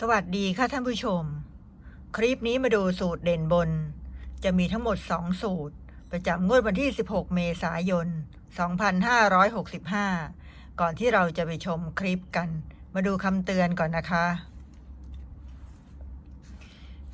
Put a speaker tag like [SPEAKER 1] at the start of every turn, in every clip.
[SPEAKER 1] สวัสดีค่ะท่านผู้ชม คลิปนี้มาดูสูตรเด่นบน จะมีทั้งหมด 2 สูตร ประจำงวดวันที่ 16 เมษายน 2565 ก่อนที่เราจะไปชมคลิปกัน มาดูคำเตือนก่อนนะคะ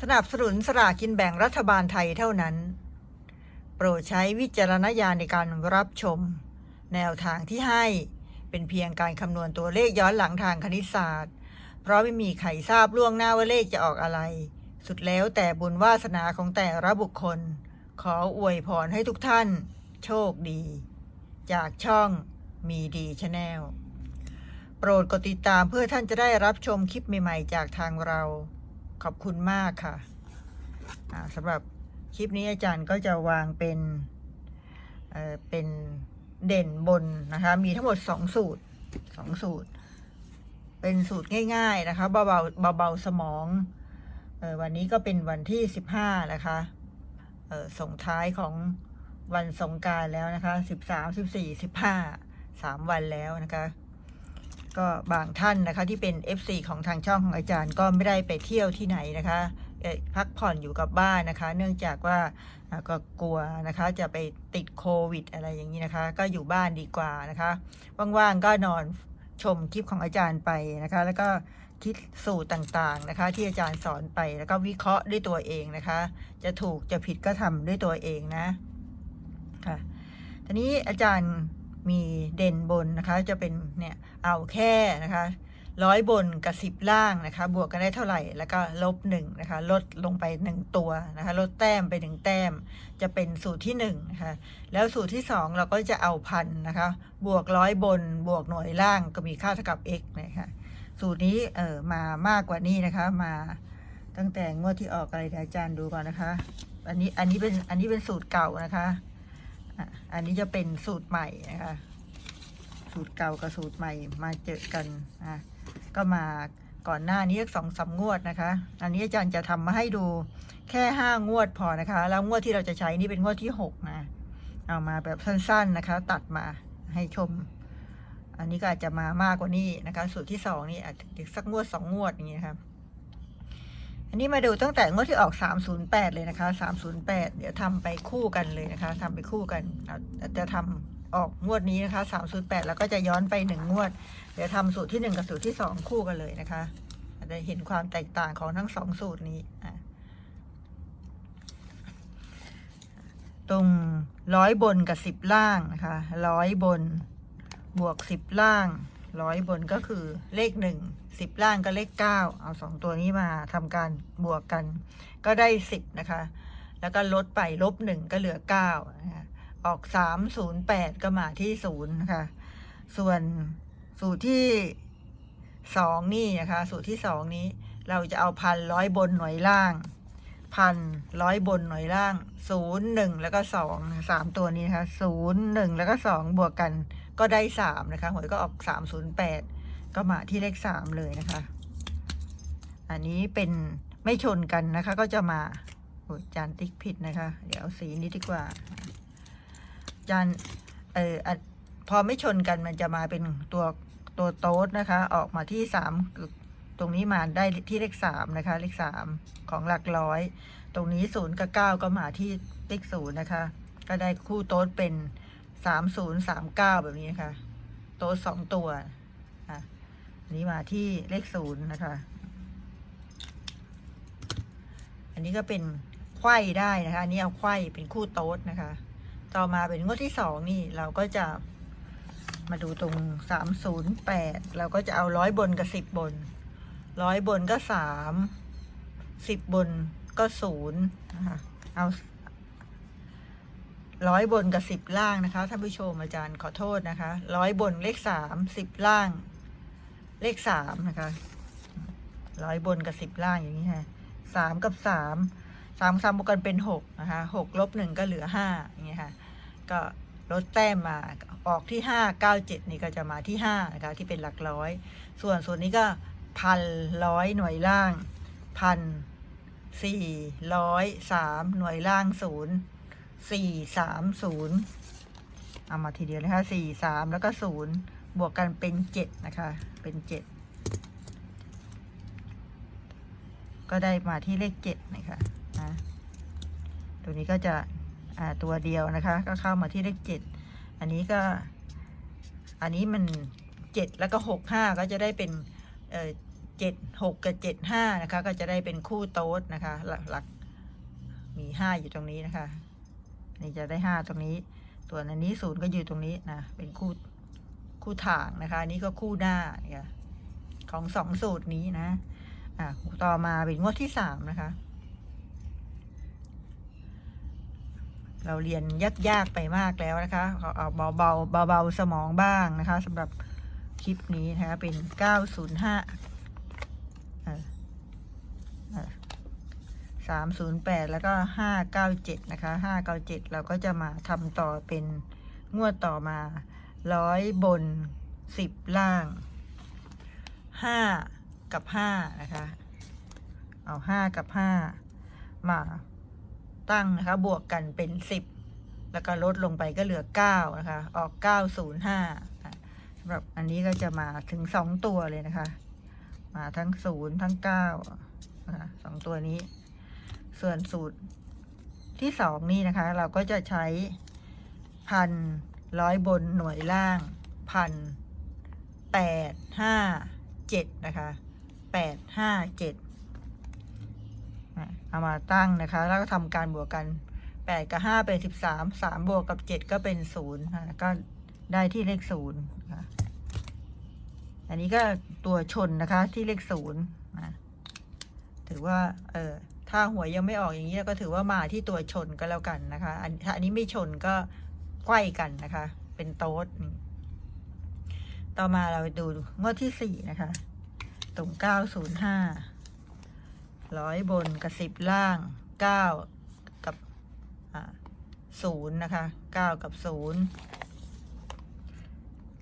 [SPEAKER 1] สนับสนุนสลากกินแบ่งรัฐบาลไทยเท่านั้น โปรดใช้วิจารณญาณในการรับชม แนวทางที่ให้เป็นเพียงการคำนวณตัวเลขย้อนหลังทางคณิตศาสตร์ ราะไม่มีใครทราบล่วงหน้าว่าเลขจะออกอะไร สุดแล้วแต่บุญวาสนาของแต่ละบุคคล ขออวยพรให้ทุกท่าน โชคดี จากช่องมีดีชาแนลโปรดกดติดตามเพื่อท่านจะได้รับชมคลิปใหม่ๆ จากทางเรา ขอบคุณมากค่ะสำหรับคลิปนี้อาจารย์ก็จะวางเป็นเเป็นเด่นบนนะคะ มีทั้งหมดสองสูตรสองสูตร เป็นสูตรง่าย ๆนะคะเบาๆเบาๆสมองเออวันนี้ก็เป็นวันที่สิบห้านะคะเออส่งท้ายของวันสงการแล้วนะคะสิบสามสิบสี่สิบห้าสามวันแล้วนะคะ ก็บางท่านนะคะที่เป็น FC ของทางช่องของอาจารย์ก็ไม่ได้ไปเที่ยวที่ไหนนะคะพักผ่อนอยู่กับบ้านนะคะ เนื่องจากว่าก็กลัวนะคะ จะไปติดโควิดอะไรอย่างนี้นะคะ ก็อยู่บ้านดีกว่านะคะ ว่างๆก็นอน ชมคลิปของอาจารย์ไปนะคะ แล้วก็คิดสูตรต่างๆนะคะ ที่อาจารย์สอนไปแล้วก็วิเคราะห์ด้วยตัวเองนะคะ จะถูกจะผิดก็ทำด้วยตัวเองนะค่ะทีนี้อาจารย์มีเด่นบนนะคะ จะเป็นเนี่ยเอาแค่นะคะ ร้อยบนกับสิบล่างนะคะ บวกกันได้เท่าไหร่ แล้วก็ลบหนึ่งนะคะ ลดลงไปหนึ่งตัวนะคะ ลดแต้มไปหนึ่งแต้ม จะเป็นสูตรที่หนึ่งนะคะ แล้วสูตรที่สองเราก็จะเอาพันนะคะ บวกร้อยบน บวกหน่วยล่างก็มีค่าเท่ากับ x นะคะ สูตรนี้เออมามากกว่านี้นะคะ มาตั้งแต่งวดที่ออกอะไรเดี๋ยวอาจารย์ดูก่อนนะคะ อันนี้อันนี้เป็นอันนี้เป็นสูตรเก่านะคะอะอันนี้จะเป็นสูตรใหม่นะคะ สูตรเก่ากับสูตรใหม่มาเจอกันอะ ก็มาก่อนหน้านี้สองสางวดนะคะ อันนี้อาจารย์จะทำมาให้ดูแค่ห้างวดพอนะคะ แล้วงวดที่เราจะใช้นี่เป็นงวดที่หกนะเอามาแบบสั้นๆนะคะ ตัดมาให้ชม อันนี้ก็อาจจะมามากกว่านี้นะคะ สูตรที่สองนี่อาจจะสักงวดสองงวดอย่างนี้นะครับอันนี้มาดูตั้งแต่งวดที่ออก 308 เลยนะคะ 308 เดี๋ยวทำไปคู่กันเลยนะคะทำไปคู่กันเราจะทำ ออกงวดนี้นะคะ308แล้วก็จะย้อนไปหนึ่งงวด เดี๋ยวทำสูตรที่หนึ่งกับสูตรที่สองคู่กันเลยนะคะจะเห็นความแตกต่างของทั้งสองสูตรนี้อะตรงร้อยบนกับสิบล่างนะคะร้อยบนบวกสิบล่างร้อยบนก็คือเลขหนึ่งสิบล่างก็เลขเก้าเอาสองตัวนี้มาทำการบวกกัน ก็ได้สิบนะคะ แล้วก็ลดไปลบหนึ่งก็เหลือเก้านะคะ ออกสามศูนย์แปดก็มาที่ศูนย์นะคะส่วนสูตรที่สองนี่นะคะ สูตรที่สองนี้ เราจะเอาพันร้อยบนหน่วยล่างพันร้อยบนหน่วยล่างศูนย์หนึ่งแล้วก็สองสามตัวนี้นะคะศูนย์หนึ่งแล้วก็สองบวกกันก็ได้สามนะคะหวยก็ออกสามศูนย์แปดก็มาที่เลขสามเลยนะคะ อันนี้เป็นไม่ชนกันนะคะ ก็จะมาโอ้จานติ๊กผิดนะคะ เดี๋ยวเอาสีนี้ดีกว่า จานเอออพอไม่ชนกันมันจะมาเป็นตัวตัวโต๊ดนะคะ ออกมาที่สามตรงนี้มาได้ที่เลขสามนะคะ เลขสามของหลักร้อย ตรงนี้ศูนย์กับเก้าก็มาที่ติ๊กศูนย์นะคะ ก็ได้คู่โต๊ดเป็นสามศูนย์สามเก้าแบบนี้นะคะโต๊ดสองตัวอะอันนี้มาที่เลขศูนย์นะคะ อันนี้ก็เป็นไขว้ได้นะคะ อันนี้เอาไขว้เป็นคู่โต๊ดนะคะ ต่อมาเป็นงวดที่สองนี่เราก็จะมาดูตรงสามศูนย์แปดเราก็จะเอาร้อยบนกับสิบบนร้อยบนก็สามสิบบนก็ศูนย์นะคะเอาร้อยบนกับสิบล่างนะคะท่านผู้ชมอาจารย์ขอโทษนะคะร้อยบนเลขสามสิบล่าง เลขสามนะคะร้อยบนกับสิบล่างอย่างนี้ค่ะสามกับสามสามสามบวกกันเป็นหกนะคะหกลบหนึ่งก็เหลือห้าอย่างเงี้ยค่ะ ก็ลดแต้มมาออกที่ห้าเก้าเจ็ดนี่ก็จะมาที่ห้านะคะที่เป็นหลักร้อย ส่วนส่วนนี้ก็พันร้อยหน่วยล่างพันสี่ร้อยสามหน่วยล่างศูนย์สี่สามศูนย์เอามาทีเดียวนะคะสี่สามแล้วก็ศูนย์บวกกันเป็นเจ็ดนะคะ เป็นเจ็ดก็ได้มาที่เลขเจ็ดนะคะนะตัวนี้ก็จะ ตัวเดียวนะคะ ก็เข้ามาที่เลขเจ็ดอันนี้ก็ อันนี้มันเจ็ดแล้วก็หกห้าก็จะได้เป็นเออเจ็ดหกกับเจ็ดห้านะคะ ก็จะได้เป็นคู่โต๊ดนะคะหลักมีห้าอยู่ตรงนี้นะคะ นี่จะได้ห้าตรงนี้ ส่วนอันนี้ศูนย์ก็อยู่ตรงนี้นะเป็นคู่คู่ถางนะคะนนี้ก็คู่หน้าเนี่ยของสองสูตรนี้นะอะต่อมาเป็นงวดที่สามนะคะ เราเรียนยากๆไปมากแล้วนะคะเอาเบาเบาเบาเบาๆสมองบ้างนะคะสำหรับคลิปนี้นะคะเป็นเก้าศูนย์ห้าสามศูนย์แปดแล้วก็ห้าเก้าเจ็ดนะคะห้าเก้าเจ็ดเราก็จะมาทำต่อเป็นงวดต่อมาร้อยบนสิบล่างห้ากับห้านะคะ เอาห้ากับห้ามา ตั้งนะคะ บวกกันเป็นสิบแล้วก็ลดลงไปก็เหลือเก้านะคะ ออกเก้าศูนย์ห้าสำหรับอันนี้ก็จะมาถึงสองตัวเลยนะคะ มาทั้งศูนย์ทั้งเก้านะคะสองตัวนี้ ส่วนสูตรที่สองนี่นะคะ เราก็จะใช้พันร้อยบนหน่วยล่างพันแปดห้าเจ็ดนะคะแปดห้าเจ็ด เอามาตั้งนะคะ แล้วก็ทำการบวกกันแปดกับห้าเป็นสิบสามสามบวกกับเจ็ดก็เป็นศูนย์ก็ได้ที่เลขศูนย์อันนี้ก็ตัวชนนะคะที่เลขศูนย์ถือว่า เออถ้าหัวยังไม่ออกอย่างนี้ก็ถือว่ามาที่ตัวชนก็แล้วกันนะคะ อันถ้าอันนี้ไม่ชนก็ไขว้กันนะคะ เป็นโต๊ด ต่อมาเราดูงวดที่สี่นะคะ ตรงเก้าศูนย์ห้า ร้อยบนกับสิบล่างเก้ากับศูนย์นะคะเก้ากับศูนย์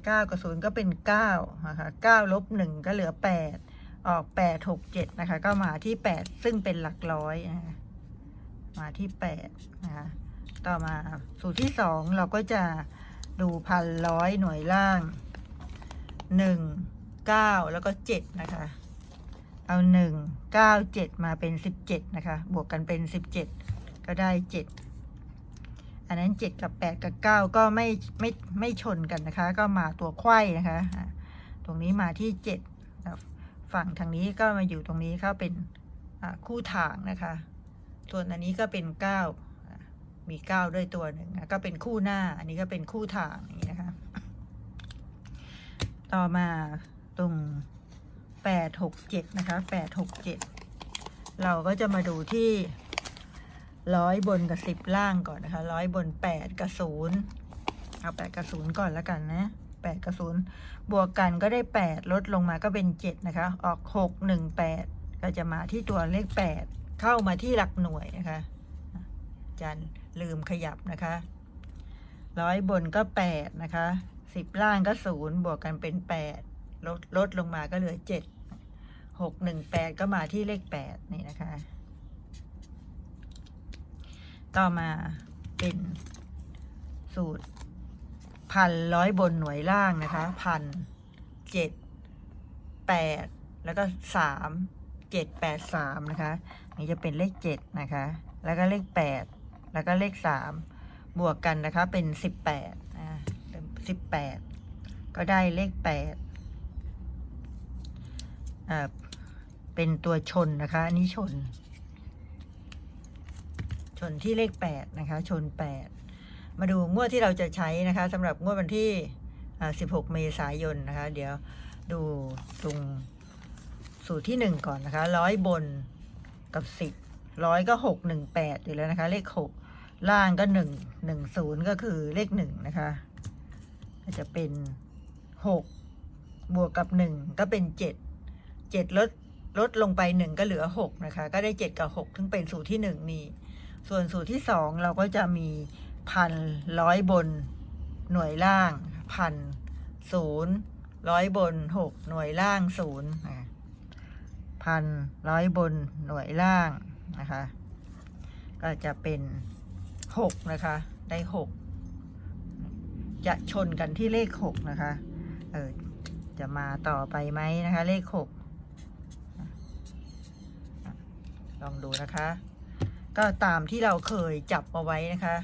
[SPEAKER 1] เก้ากับศูนย์ก็เป็นเก้านะคะเก้าลบหนึ่งก็เหลือแปดออกแปดหกเจ็ดนะคะก็มาที่แปดซึ่งเป็นหลักร้อยนะคะมาที่แปดนะคะต่อมาสูตรที่สองเราก็จะดูพันร้อยหน่วยล่างหนึ่งเก้าแล้วก็เจ็ดนะคะ เอาหนึ่งเก้าเจ็ดมาเป็นสิบเจ็ดนะคะ บวกกันเป็นสิบเจ็ดก็ได้เจ็ดอันนั้นเจ็ดกับแปดกับเก้าก็ไม่ไม่ไม่ชนกันนะคะ ก็มาตัวไขว้นะคะ ตรงนี้มาที่เจ็ดฝั่งทางนี้ก็มาอยู่ตรงนี้ก็เป็นคู่ถ่างนะคะ ส่วนอันนี้ก็เป็นเก้ามีเก้าด้วยตัวหนึ่งนะก็เป็นคู่หน้า อันนี้ก็เป็นคู่ถ่างอย่างนี้นะคะ ต่อมาตรง แปดหกเจ็ดนะคะแปดหกเจ็ดเราก็จะมาดูที่ร้อยบนกับสิบล่างก่อนนะคะร้อยบนแปดกับศูนย์เอาแปดกับศูนย์ก่อนแล้วกันนะแปดกับศูนย์บวกกันก็ได้แปดลดลงมาก็เป็นเจ็ดนะคะ ออกหกหนึ่งแปดก็จะมาที่ตัวเลขแปดเข้ามาที่หลักหน่วยนะคะจันลืมขยับนะคะร้อยบนก็แปดนะคะสิบล่างก็ศูนย์บวกกันเป็นแปดลดลดลงมาก็เหลือเจ็ด หกหนึ่งแปดก็มาที่เลขแปดนี่นะคะ ต่อมาเป็นสูตรพันร้อยบนหน่วยล่างนะคะพันเจ็ดแปดแล้วก็สามเจ็ดแปดสามนะคะ นี่จะเป็นเลขเจ็ดนะคะ แล้วก็เลขแปดแล้วก็เลขสามบวกกันนะคะเป็นสิบแปดนะสิบแปดก็ได้เลขแปดอ่า เป็นตัวชนนะคะ อันนี้ชน ชนที่เลขแปดนะคะ ชนแปดมาดูงวดที่เราจะใช้นะคะสำหรับงวดวันที่อ่า16 เมษายนนะคะ เดี๋ยวดูตรงสูตรที่หนึ่งก่อนนะคะร้อยบนกับสิบร้อยก็หกหนึ่งแปดอยู่แล้วนะคะ เลขหกล่างก็หนึ่งหนึ่งศูนย์ก็คือเลขหนึ่งนะคะจะเป็นหกบวกกับหนึ่งก็เป็นเจ็ดเจ็ดลด ลดลงไปหนึ่งก็เหลือหกนะคะ ก็ได้เจ็ดกับห6ถึงเป็นสูตรที่หนึ่งนี้ ส่วนสูตรที่สองเราก็จะมีพันร้อยบนหน่วยล่างพันศูนย์ร้อยบนหกหน่วยล่างศูนย์พันร้อยบนหน่วยล่างนะคะ ก็จะเป็นหกนะคะ ได้หกจะชนกันที่เลขหกนะคะ เออจะมาต่อไปไหมนะคะ เลขหก องดูนะคะ ก็ตามที่เราเคยจับเอาไว้นะคะ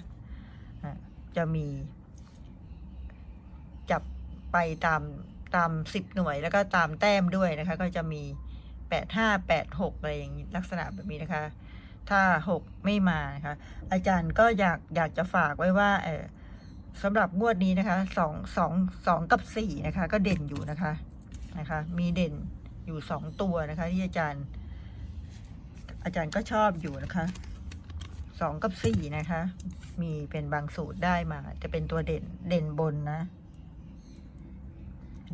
[SPEAKER 1] จะมี จับไปตามตามสิบหน่วยแล้วก็ตามแต้มด้วยนะคะ ก็จะมีแปดห้าแปดหกอะไรอย่างนี้ลักษณะแบบนี้นะคะ ถ้าหกไม่มานะคะ อาจารย์ก็อยากอยากจะฝากไว้ว่าเออสำหรับงวดนี้นะคะสองสองสองกับสี่นะคะ ก็เด่นอยู่นะคะนะคะ มีเด่นอยู่สองตัวนะคะที่อาจารย์ อาจารย์ก็ชอบอยู่นะคะสองกับสี่นะคะ มีเป็นบางสูตรได้มา จะเป็นตัวเด่นเด่นบนนะ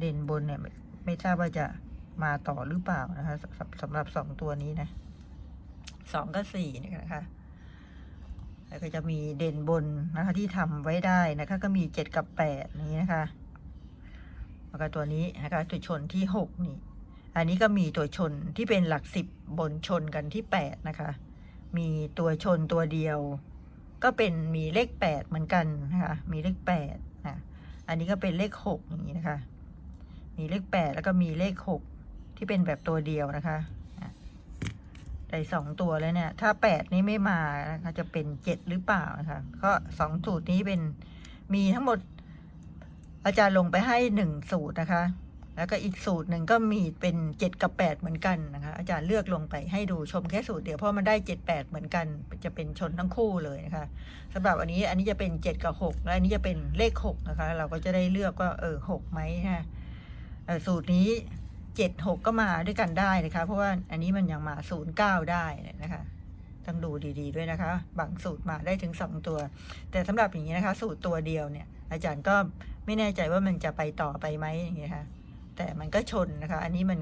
[SPEAKER 1] เด่นบนเนี่ย ไม่ไม่ทราบว่าจะมาต่อหรือเปล่านะคะสำสำหรับสองตัวนี้นะสองกับสี่นี่นะคะแล้วก็จะมีเด่นบนนะคะที่ทำไว้ได้นะคะ ก็มีเจ็ดกับแปดนี้นะคะ แล้วก็ตัวนี้นะคะตัวชนที่หกนี่ อันนี้ก็มีตัวชนที่เป็นหลักสิบบนชนกันที่แปดนะคะ มีตัวชนตัวเดียว ก็เป็นมีเลขแปดเหมือนกันนะคะ มีเลขแปดนะอันนี้ก็เป็นเลขหกอย่างนี้นะคะ มีเลขแปดแล้วก็มีเลขหกที่เป็นแบบตัวเดียวนะคะอะได้สองตัวแล้วเนี่ย ถ้าแปดนี้ไม่มานะคะจะเป็นเจ็ดหรือเปล่านะคะก็สองสูตรนี้เป็นมีทั้งหมดอาจารย์ลงไปให้หนึ่งสูตรนะคะ แล้วก็อีกสูตรหนึ่งก็มีเป็นเจ็ดกับแปดเหมือนกันนะคะอาจารย์เลือกลงไปให้ดูชมแค่สูตรเดียวเพราะมันได้เจ็ดแปดเหมือนกัน จะเป็นชนทั้งคู่เลยนะคะสำหรับอันนี้อันนี้จะเป็นเจ็ดกับหกและอันนี้จะเป็นเลขหกนะคะ เราก็จะได้เลือกว่าเออหกไหมนะสูตรนี้เจ็ดหกก็มาด้วยกันได้นะคะ เพราะว่าอันนี้มันยังมาศูนย์เก้าได้นะคะต้องดูดี ๆ ด้วยนะคะ บางสูตรมาได้ถึงสองตัว แต่สำหรับอย่างนี้นะคะ สูตรตัวเดียวเนี่ย อาจารย์ก็ไม่แน่ใจว่ามันจะไปต่อไปไหมอย่างเงี้ยค่ะ แต่มันก็ชนนะคะ อันนี้มัน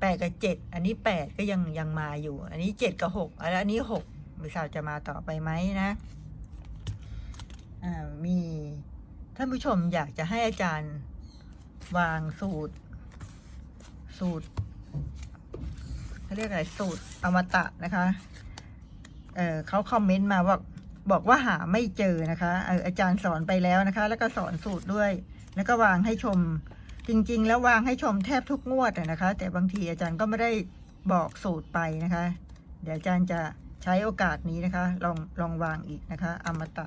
[SPEAKER 1] แปดกับเจ็ดอันนี้แปดก็ยังยังมาอยู่ อันนี้เจ็ดกับหกแล้วอันนี้หกม่ทราจะมาต่อไปไหมนะอ่ามีท่านผู้ชมอยากจะให้อาจารย์วางสูตร สูตรเขาเรียกอะไรสูตรอมตะนะคะเเขาคอมเมนต์มาว่าบอกว่าหาไม่เจอนะคะเอออาจารย์สอนไปแล้วนะคะ แล้วก็สอนสูตรด้วย แล้วก็วางให้ชม จริง ๆ แล้ววางให้ชมแทบทุกงวดนะคะ แต่บางทีอาจารย์ก็ไม่ได้บอกสูตรไปนะคะ เดี๋ยวอาจารย์จะใช้โอกาสนี้นะคะ ลองลองวางอีกนะคะ อมตะ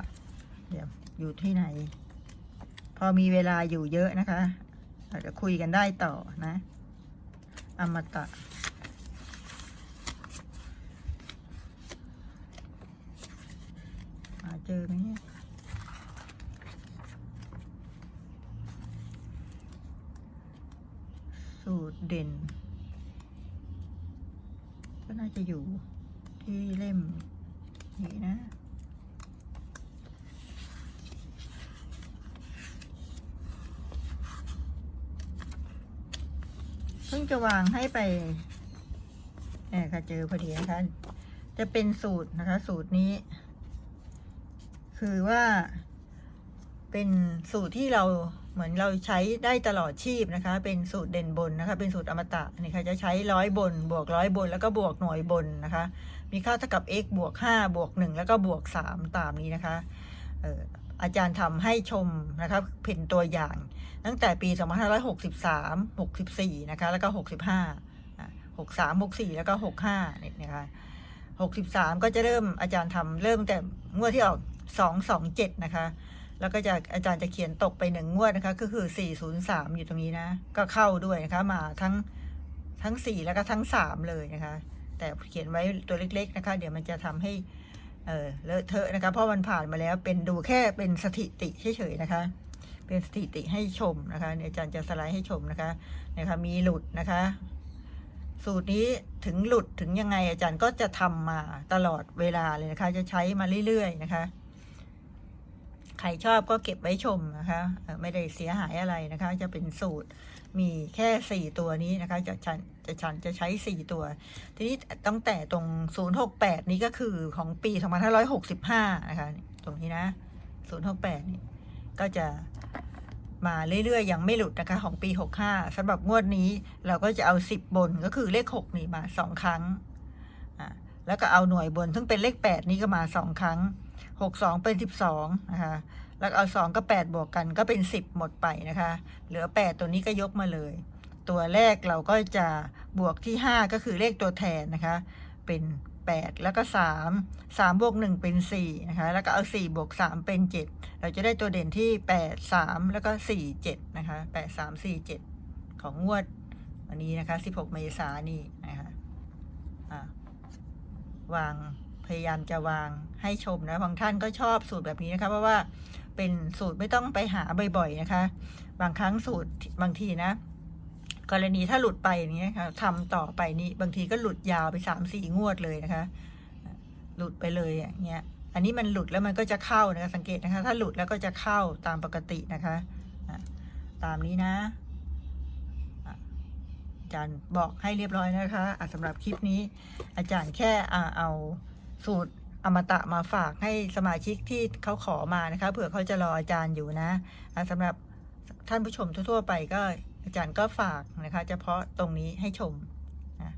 [SPEAKER 1] เดี๋ยวอยู่ที่ไหน พอมีเวลาอยู่เยอะนะคะ อาจจะคุยกันได้ต่อนะ อมตะหาเจอไหมเนี่ย สูตรเด่น ก็น่าจะอยู่ที่เล่มนี้นะเพิ่งจะวางให้ไปเนี่ค่ะเจอพอดีนะคะจะเป็นสูตรนะคะ สูตรนี้ คือว่าเป็นสูตรที่เรา เหมือนเราใช้ได้ตลอดชีพนะคะ เป็นสูตรเด่นบนนะคะ เป็นสูตรอมตะนี่ค่ะจะใช้ร้อยบน บวกร้อยบน แล้วก็บวกหน่วยบนนะคะ มีค่าเท่ากับ x บวก5บวก1แล้วก็บวก 3 ตามนี้นะคะอาจารย์ทำให้ชมนะคะเป็นตัวอย่าง ตั้งแต่ปี 2563 64 นะคะ แล้วก็ 65 63 64 แล้วก็ 65นี่นะคะ63 ก็จะเริ่มอาจารย์ทำเริ่มแต่งวดที่ออก 227 นะคะ แล้วก็จะอาจารย์จะเขียนตกไปหนึ่งงวดนะคะ ก็คือ 403 อยู่ตรงนี้นะ ก็เข้าด้วยนะคะ มาทั้งทั้ง 4 แล้วก็ทั้ง 3 เลยนะคะ แต่เขียนไว้ตัวเล็ก ๆ นะคะ เดี๋ยวมันจะทำให้เออเลอะเทอะนะคะ เพราะมันผ่านมาแล้วเป็นดูแค่เป็นสถิติเฉยๆนะคะ เป็นสถิติให้ชมนะคะเนี่ยอาจารย์จะสไลด์ให้ชมนะคะนะคะ มีหลุดนะคะ สูตรนี้ถึงหลุดถึงยังไงอาจารย์ก็จะทำมาตลอดเวลาเลยนะคะ จะใช้มาเรื่อยๆนะคะ ใครชอบก็เก็บไว้ชมนะคะไม่ได้เสียหายอะไรนะคะ จะเป็นสูตรมีแค่สี่ตัวนี้นะคะ จะฉันจะฉันจะใช้สี่ตัว ทีนี้ตั้งแต่ตรงศูนย์หกแปดนี้ก็คือของปีสองพันห้าร้อยหกสิบห้านะคะ ตรงนี้นะศูนย์หกแปดนี่ก็จะมาเรื่อยๆยังไม่หลุดนะคะ ของปี 65สำหรับงวดนี้เราก็จะเอา 10 บนก็คือเลข 6 นี่มา 2 ครั้ง แล้วก็เอาหน่วยบน ซึ่งเป็นเลข 8 นี้ก็มา 2 ครั้ง 6 2เป็น12นะคะแล้วเอา2กับ8บวกกันก็เป็น10หมดไปนะคะ เหลือ8ตัวนี้ก็ยกมาเลย ตัวแรกเราก็จะบวกที่5ก็คือเลขตัวแทนนะคะ เป็นแปดแล้วก็สามสามบวกหนึ่งเป็นสี่นะคะ แล้วก็เอาสี่บวกสามเป็นเจ็ดเราจะได้ตัวเด่นที่แปดสามแล้วก็สี่เจ็ดนะคะแปดสามสี่เจ็ดของงวดวันนี้นะคะสิบหกเมษายนนี่นะคะอ่าวาง พยายามจะวางให้ชมนะบางท่านก็ชอบสูตรแบบนี้นะคะ เพราะว่าเป็นสูตรไม่ต้องไปหาบ่อยๆนะคะ บางครั้งสูตรบางทีนะ กรณีถ้าหลุดไปอย่างนี้ยค่ะทำต่อไปนี้บางทีก็หลุดยาวไปสามสี่งวดเลยนะคะ หลุดไปเลยอย่างเงี้ยอันนี้มันหลุดแล้วมันก็จะเข้านะคะ สังเกตนะคะ ถ้าหลุดแล้วก็จะเข้าตามปกตินะคะตามนี้นะอาจารย์บอกให้เรียบร้อยนะคะะสำหรับคลิปนี้ อาจารย์แค่เอา สูตรอมตะมาฝากให้สมาชิกที่เขาขอมานะคะเผื่อเขาจะรออาจารย์อยู่นะสำหรับท่านผู้ชมทั่วๆไปก็อาจารย์ก็ฝากนะคะ เฉพาะตรงนี้ให้ชมนะ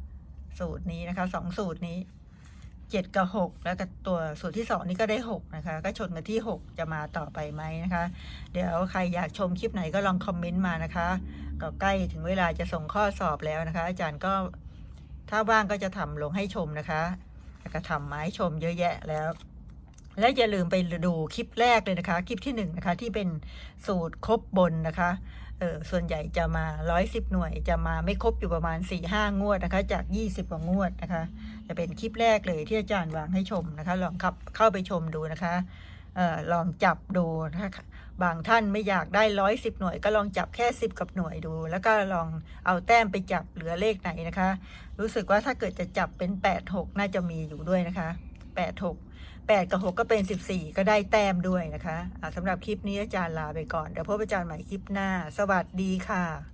[SPEAKER 1] สูตรนี้นะคะสองสูตรนี้เจ็ดกับหกแล้วก็ตัวสูตรที่สองนี่ก็ได้หกนะคะ ก็ชนกันที่หกจะมาต่อไปไหมนะคะ เดี๋ยวใครอยากชมคลิปไหนก็ลองคอมเมนต์มานะคะ ก็ใกล้ถึงเวลาจะส่งข้อสอบแล้วนะคะ อาจารย์ก็ถ้าว่างก็จะทำลงให้ชมนะคะ แล้วก็ทำไม้ชมเยอะแยะแล้ว และอย่าลืมไปดูคลิปแรกเลยนะคะ คลิปที่หนึ่งนะคะ ที่เป็นสูตรครบบนนะคะเออส่วนใหญ่จะมาร้อยสิบหน่วยจะมาไม่ครบอยู่ประมาณสี่ห้างวดนะคะ จากยี่สิบกว่างวดนะคะ จะเป็นคลิปแรกเลยที่อาจารย์วางให้ชมนะคะ ลองขับเข้าไปชมดูนะคะเออลองจับดูถ้าบางท่านไม่อยากได้ร้อยสิบหน่วย ก็ลองจับแค่สิบกับหน่วยดู แล้วก็ลองเอาแต้มไปจับเหลือเลขไหนนะคะ รู้สึกว่าถ้าเกิดจะจับเป็นแปดหกน่าจะมีอยู่ด้วยนะคะแปดหกแปดกับหกก็เป็นสิบสี่ก็ได้แต้มด้วยนะคะะสำหรับคลิปนี้อาจารย์ลาไปก่อน เดี๋ยวพบอาจารย์ใหม่คลิปหน้า สวัสดีค่ะ